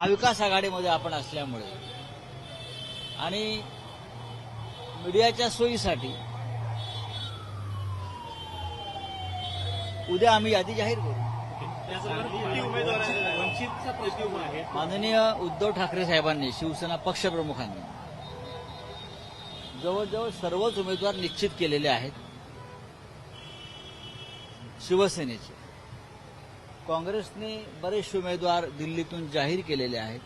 महाविकास आघाडीमध्ये आपण असल्यामुळे आणि मीडियाच्या सोयीसाठी उद्या आम्ही यादी जाहीर करू. माननीय उद्धव ठाकरे साहेबांनी शिवसेना पक्षप्रमुखांनी जवळजवळ सर्वच उमेदवार निश्चित केलेले आहेत शिवसेनेचे. काँग्रेसने बरेचसे उमेदवार दिल्लीतून जाहीर केलेले आहेत.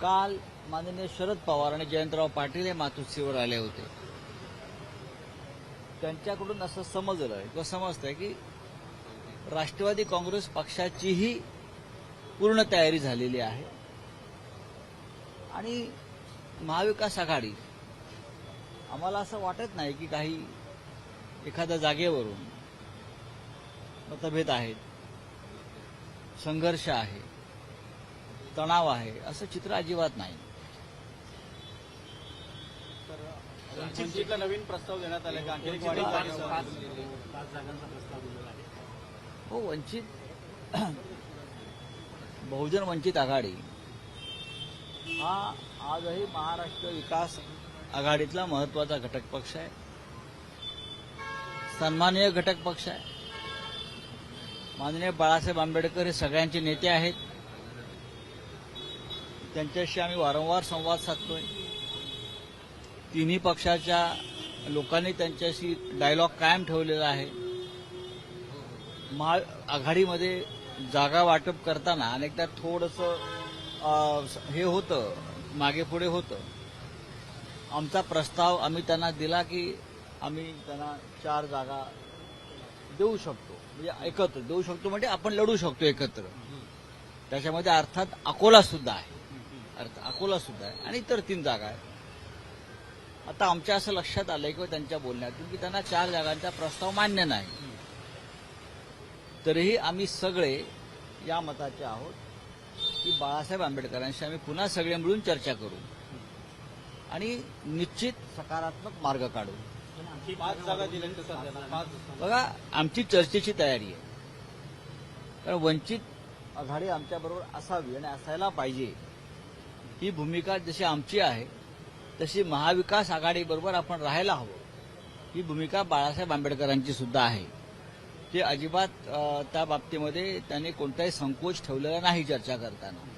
काल माननीय शरद पवार आणि जयंतराव पाटील हे मातोश्रीवर आले होते. त्यांच्याकडून असं समजलं किंवा समजतंय की राष्ट्रवादी काँग्रेस पक्षाचीही पूर्ण तयारी झालेली आहे. आणि महाविकास आघाडी आम्हाला असं वाटत नाही की काही एखाद्या जागेवरून मतभेद आहेत. संघर्ष आहे. तणाव आहे. असं चित्र अजिबात नाही. नवीन प्रस्ताव देण्यात आले का? हो वंचित बहुजन वंचित आघाडी. हा आजही महाराष्ट्र विकास आघाडीतला महत्त्वाचा घटक पक्ष आहे. सन्माननीय घटक पक्ष आहे. माननीय बाळासाहेब आंबेडकर हे सगळ्यांचे नेते आहेत. त्यांच्याशी आम्ही वारंवार संवाद साधतोय. तिन्ही पक्षाच्या लोकांनी त्यांच्याशी डायलॉग कायम ठेवलेला आहे. महा आघाडीमध्ये जागा वाटप करताना अनेकदा थोडंसं हे होतं मागे पुढे होतं. आमचा प्रस्ताव आम्ही त्यांना दिला की आम्ही त्यांना चार जागा देऊ शकतो. म्हणजे एकत्र. देऊ शकतो म्हणजे आपण लढू शकतो एकत्र. त्याच्यामध्ये अर्थात अकोला सुद्धा आहे. अर्थ अकोला सुद्धा आहे. आणि इतर तीन जागा आहेत. आता आमच्या असं लक्षात आलंय किंवा त्यांच्या बोलण्यातून की त्यांना चार जागांचा प्रस्ताव मान्य नाही. तरीही आम्ही सगळे या मताचे आहोत की बाळासाहेब आंबेडकरांशी आम्ही पुन्हा सगळे मिळून चर्चा करू. आणि निश्चित सकारात्मक मार्ग काढू. पाच जागा दिल्या बघा आमची चर्चेची तयारी आहे. कारण वंचित आघाडी आमच्याबरोबर असावी आणि असायला पाहिजे. ही भूमिका जशी आमची आहे तशी महाविकास आघाडीबरोबर आपण राहायला हवं. ही भूमिका बाळासाहेब आंबेडकरांची सुद्धा आहे. ते अजिबात त्या बाबतीमध्ये त्यांनी कोणताही संकोच ठेवलेला नाही चर्चा करताना.